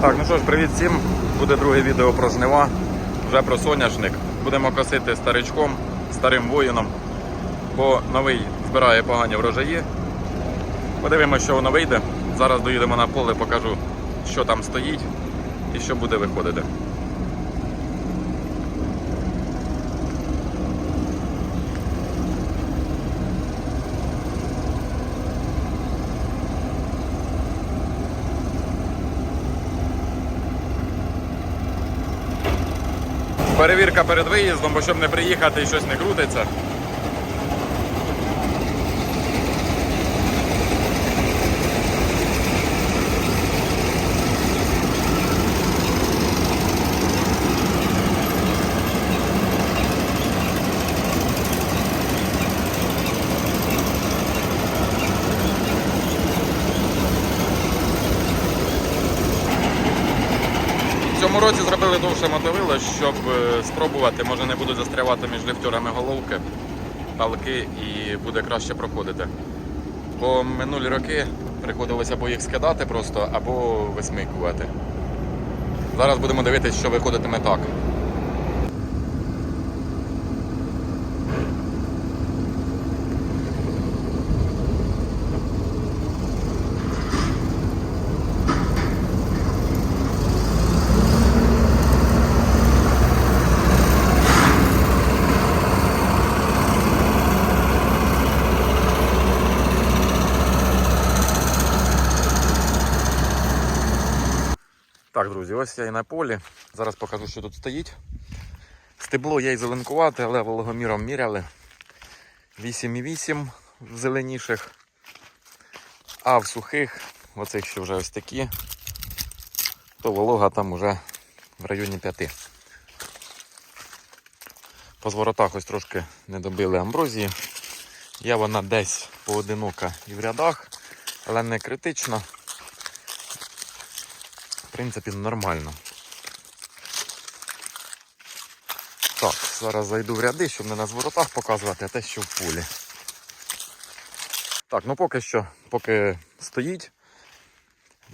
Так, ну що ж, привіт всім. Буде друге відео про жнива, вже про соняшник. Будемо косити старичком, старим воїном, бо новий збирає погані врожаї. Подивимося, що воно вийде. Зараз доїдемо на поле, покажу, що там стоїть і що буде виходити. Перед виїздом, бо щоб не приїхати і щось не крутиться. В цьому році довше мотовило, щоб е, спробувати, може не будуть застрявати між ліфтюрами головки, палки і буде краще проходити. Бо минулі роки приходилося або їх скидати просто, або висмикувати. Зараз будемо дивитися, що виходитиме так. Так, друзі, ось я і на полі. Зараз покажу, що тут стоїть. Стебло є й зеленкувате, але вологоміром міряли. 8,8 в зеленіших, а в сухих, оцих що вже ось такі, то волога там вже в районі 5. По зворотах ось трошки не добили амброзії. Є вона десь поодинока і в рядах, але не критично принципі, нормально. Так, зараз зайду в ряди, щоб не на зворотах показувати, а те, що в полі. Так, ну поки що, поки стоїть,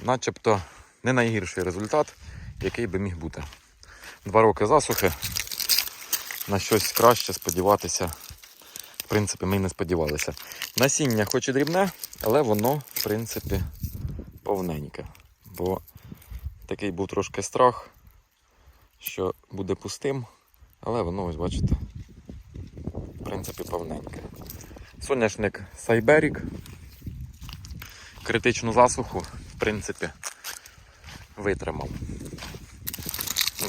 начебто не найгірший результат, який би міг бути. Два роки засухи. На щось краще сподіватися. В принципі, ми й не сподівалися. Насіння хоч і дрібне, але воно, в принципі, повненьке. Бо Такий був трошки страх, що буде пустим, але воно, ось бачите, в принципі, повненьке. Соняшник Сайберік. Критичну засуху, в принципі, витримав.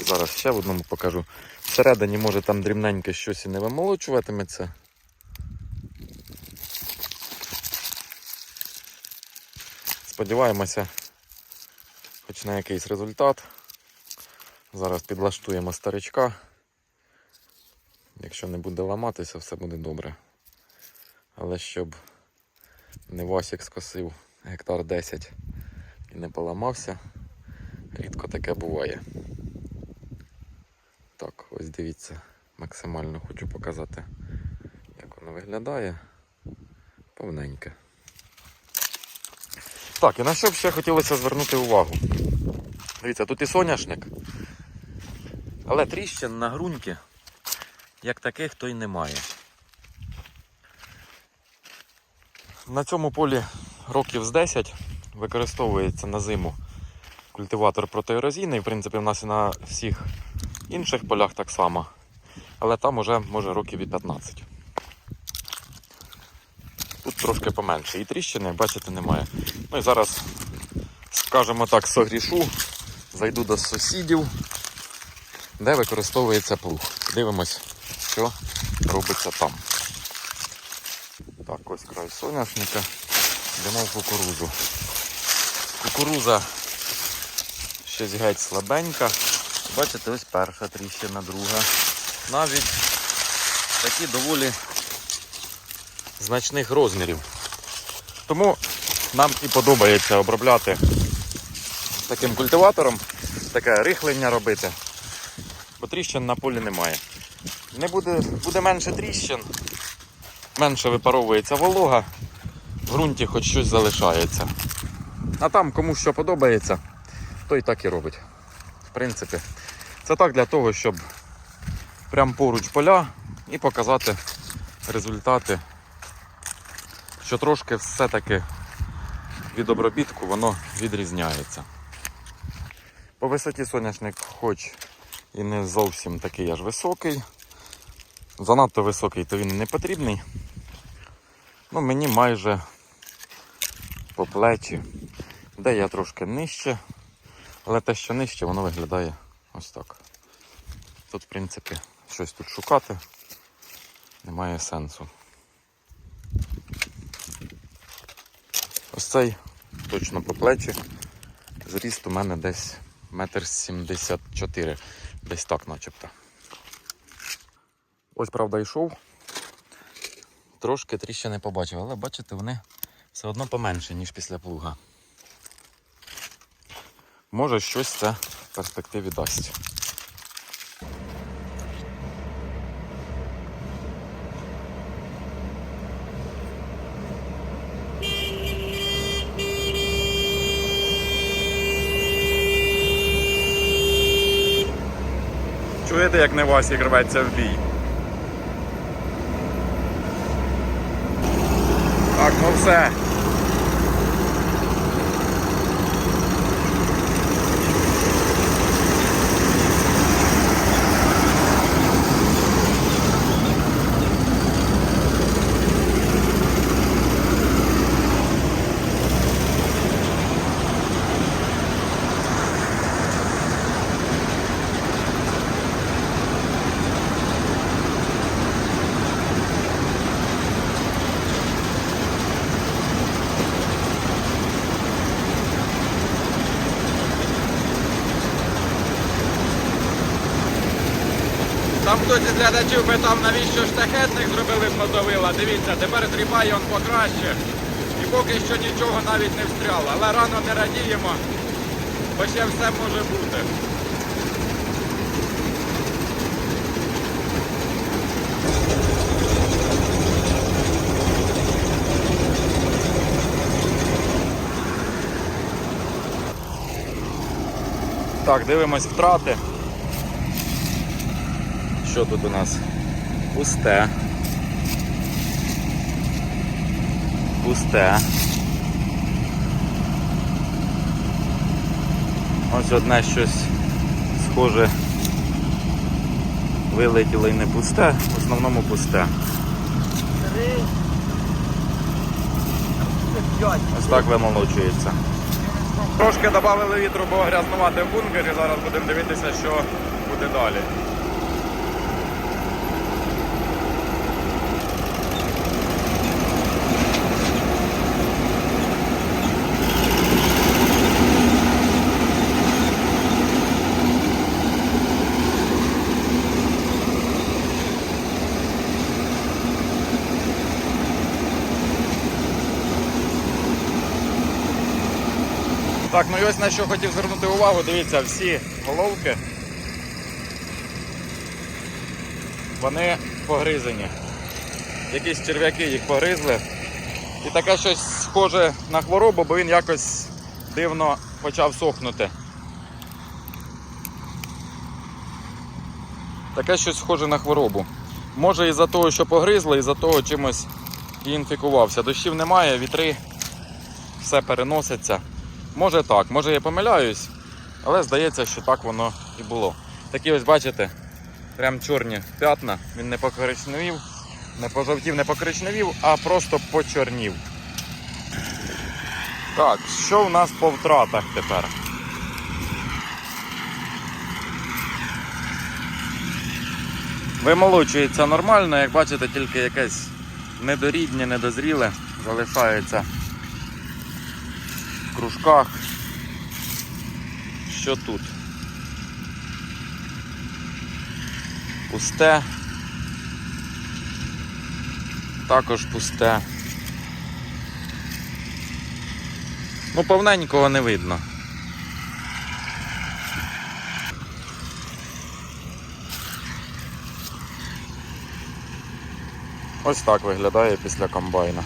Зараз ще в одному покажу. Всередині, може, там дрібненьке щось і не вимолочуватиметься. Сподіваємося, на якийсь результат. Зараз підлаштуємо старичка. Якщо не буде ламатися, все буде добре. Але щоб не Васік скосив гектар 10 і не поламався, рідко таке буває. Так, ось дивіться, максимально хочу показати, як воно виглядає. Повненьке. Так, і на що б ще хотілося звернути увагу? Дивіться, тут і соняшник. Але тріщин на ґрунті, як таких, то й немає. На цьому полі років з 10 використовується на зиму культиватор протиерозійний. В принципі, в нас і на всіх інших полях так само. Але там уже може років і 15. Тут трошки поменше. І тріщини, бачите, немає. Ну і зараз, скажімо так, согрішу, зайду до сусідів, де використовується плуг. Дивимось, що робиться там. Так, ось край соняшника. Йдемо в кукурузу. Кукуруза щось геть слабенька. Бачите, ось перша тріщина, друга. Навіть такі доволі значних розмірів. Тому нам і подобається обробляти таким культиватором, таке рихлення робити, бо тріщин на полі немає. Не буде, буде менше тріщин, менше випаровується волога, в ґрунті хоч щось залишається. А там кому що подобається, той так і робить. В принципі, це так для того, щоб прямо поруч поля і показати результати, що трошки все-таки від обробітку воно відрізняється. По висоті соняшник хоч і не зовсім такий аж високий. Занадто високий, то він не потрібний. Ну, мені майже по плечі, де я трошки нижче, але те, що нижче, воно виглядає ось так. Тут, в принципі, щось тут шукати немає сенсу. Ось цей точно по плечі. Зріст у мене десь метр сімдесят чотири, десь так начебто. Ось, правда, йшов. Трошки тріщини побачив, але бачите, вони все одно поменше, ніж після плуга. Може щось це в перспективі дасть. Як Невасік рветься в бій? Так, ну все. Там хтось із глядачів питав, навіщо штахетник зробили з мотовила. Дивіться, тепер тріпає він покраще. І поки що нічого навіть не встряло. Але рано не радіємо, бо ще все може бути. Так, дивимось втрати. Що тут у нас? Пусте. Пусте. Ось одне щось схоже вилетіло і не пусте, в основному пусте. Три. Ось так вимолочується. Трошки додали вітру, бо грязнувати в бункері. Зараз будемо дивитися, що буде далі. Так, ну і ось на що хотів звернути увагу, дивіться, всі головки. Вони погризані. Якісь черв'яки їх погризли. І таке щось схоже на хворобу, бо він якось дивно почав сохнути. Таке щось схоже на хворобу. Може із-за того, що погризли, із-за того чимось і інфікувався. Дощів немає, вітри, все переноситься. Може так, може я помиляюсь, але здається, що так воно і було. Такі ось бачите, прям чорні п'ятна, він не покоричневів, не пожовтів, не покоричневів, а просто почорнів. Так, що в нас по втратах тепер? Вимолочується нормально, як бачите, тільки якесь недоріднє, недозріле залишається кружках. Що тут? Пусте. Також пусте. Ну, повненького не видно. Ось так виглядає після комбайна.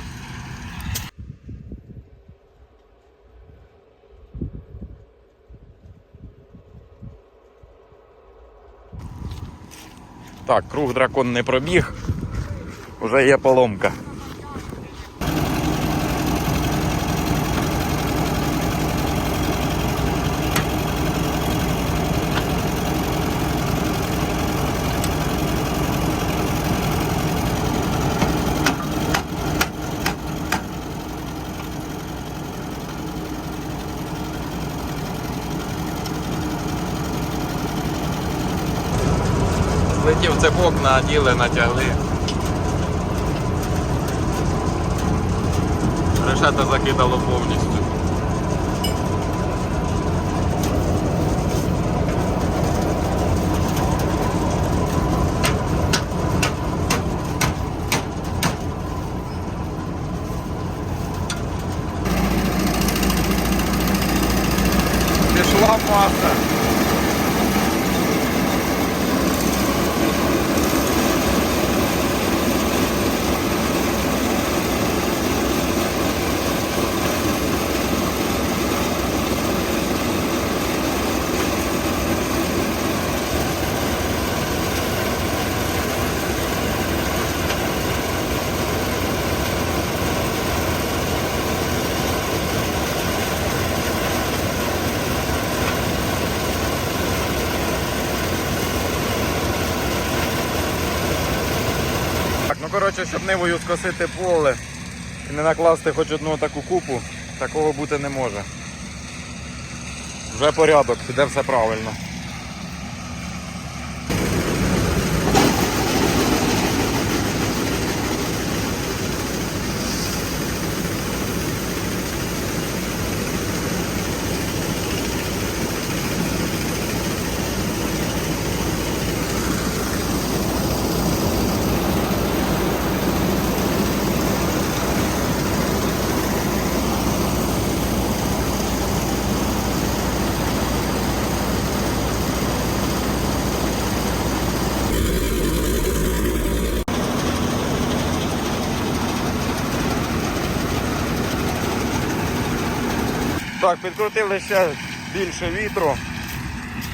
Так, круг дракон не пробіг. Уже є поломка. Злетів цепок, наділи, натягли. Решета закидало повністю. Пішла маса. Так, ну коротше, щоб нивою скосити поле і не накласти хоч одну таку купу, такого бути не може. Вже порядок, піде все правильно. Так, підкрутили ще більше вітру,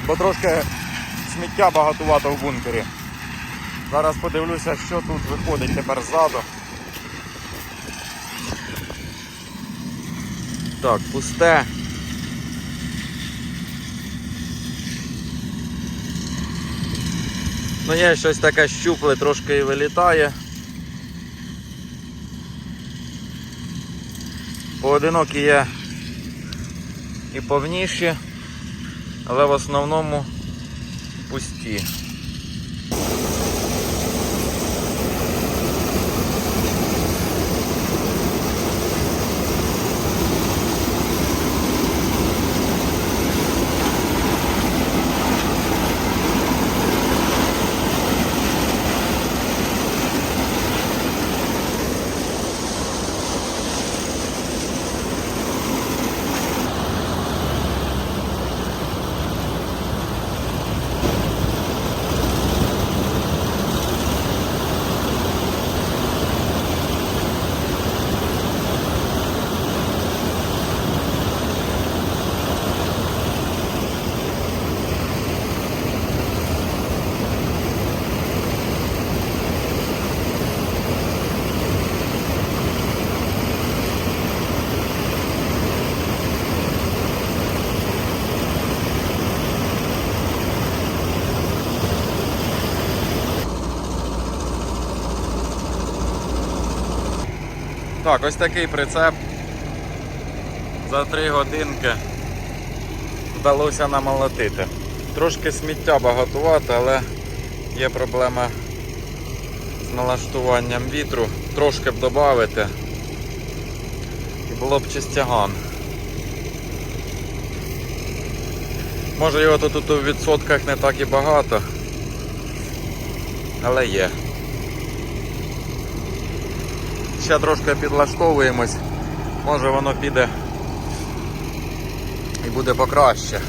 бо трошки сміття багатувато в бункері. Зараз подивлюся, що тут виходить тепер ззаду. Так, пусте. Ну є щось таке щупле, трошки і вилітає. Поодинокі є і повніші, але в основному пусті. Так, ось такий прицеп. За 3 годинки вдалося намолотити. Трошки сміття багатувато, але є проблема з налаштуванням вітру. Трошки б додати. І було б чистяган. Може його тут у відсотках не так і багато, але є. Ще трошки підлаштовуємось, може воно піде і буде покраще.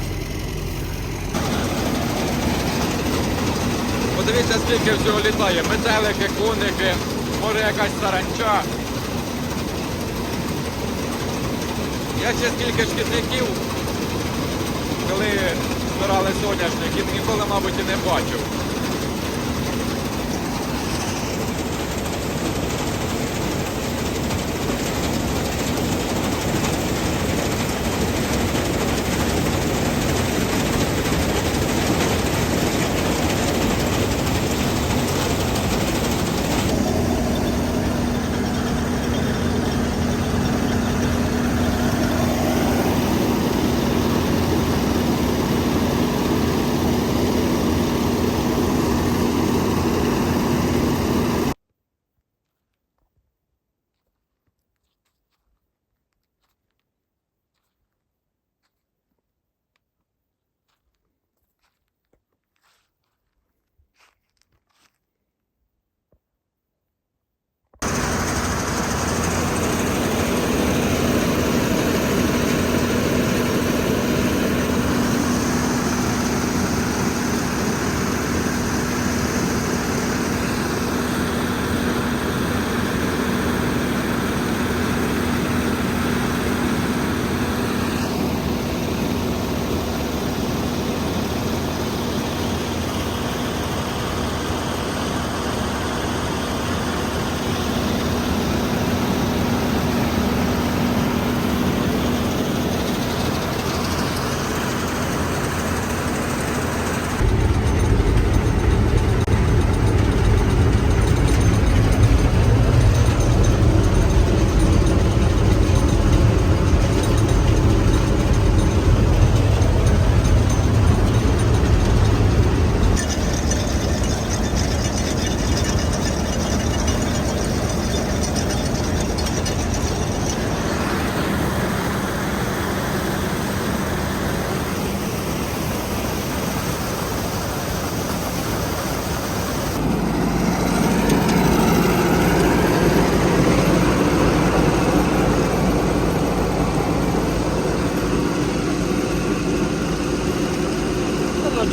Подивіться, скільки всього літає. Метелики, коники, може якась саранча. Я ще скільки шкідників, коли збирали соняшник, і ніколи, мабуть, і не бачив.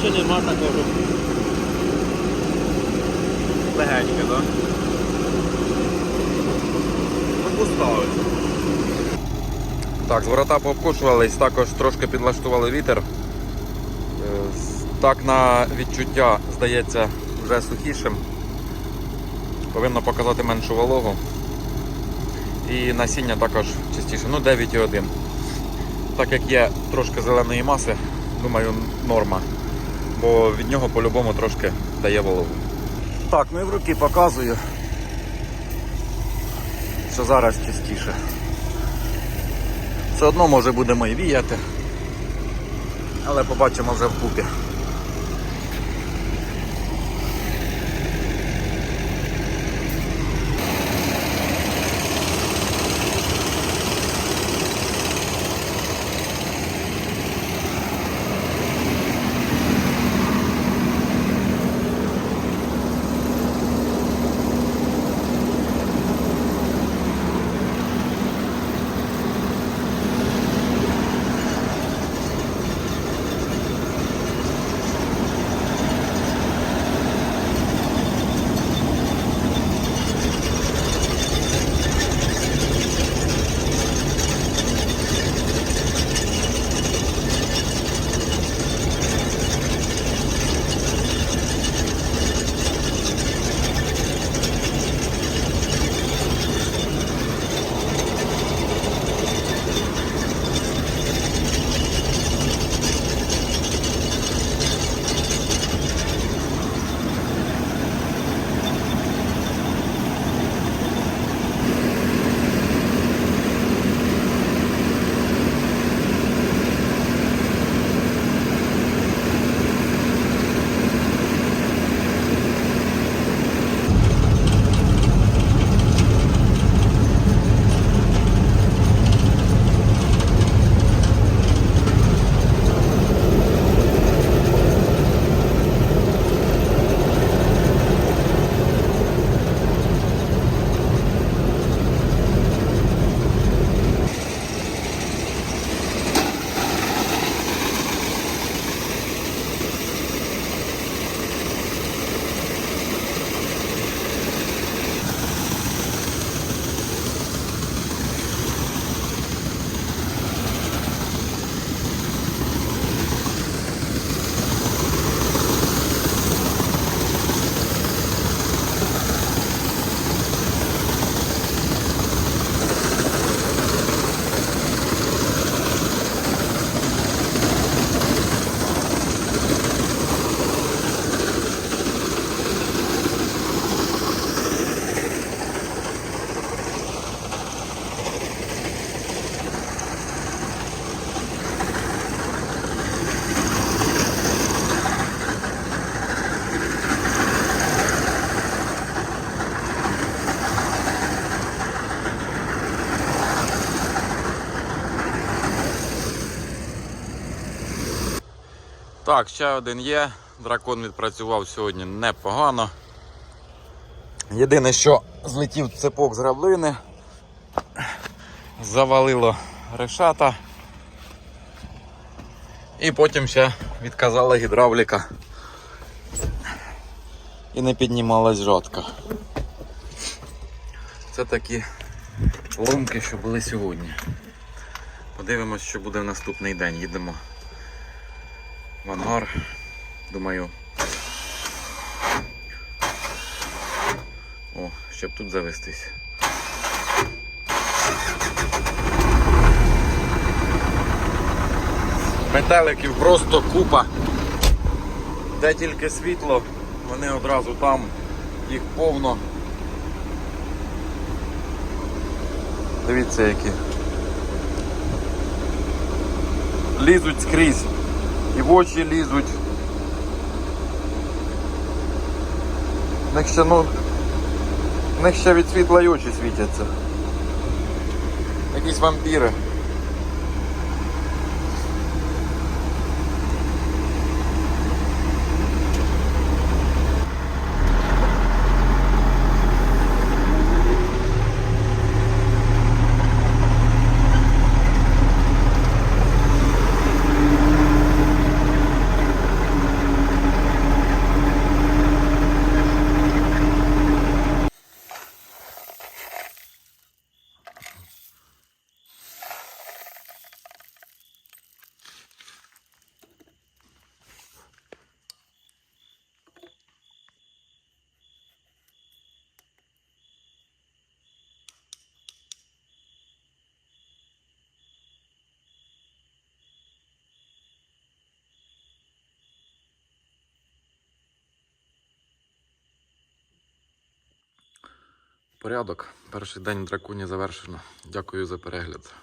Взагалі нема такого. Легеньке, так? Ну, поставить. Так, ворота пообкушувались, також трошки підлаштували вітер. Е, Так на відчуття здається вже сухішим. Повинно показати меншу вологу. І насіння також чистіше, ну 9,1. Так як є трошки зеленої маси, думаю, норма. Бо від нього по-любому трошки дає вологу. Так, ну і в руки показую, що зараз чистіше. Все одно може будемо і віяти. Але побачимо вже вкупі. Так, ще один є. Дракон відпрацював сьогодні непогано. Єдине, що злетів цепок з граблини, завалило решата. І потім ще відказала гідравліка. І не піднімалась жатка. Це такі ломки, що були сьогодні. Подивимось, що буде в наступний день. Їдемо в ангар. Думаю. О, щоб тут завестись. Метеликів просто купа. Де тільки світло, вони одразу там, їх повно. Дивіться які. Лізуть скрізь. І в очі лізуть. Нех ще, ну, них ще від світла й очі світяться. Якісь вампіри. Порядок. Перший день в драконі завершено. Дякую за перегляд.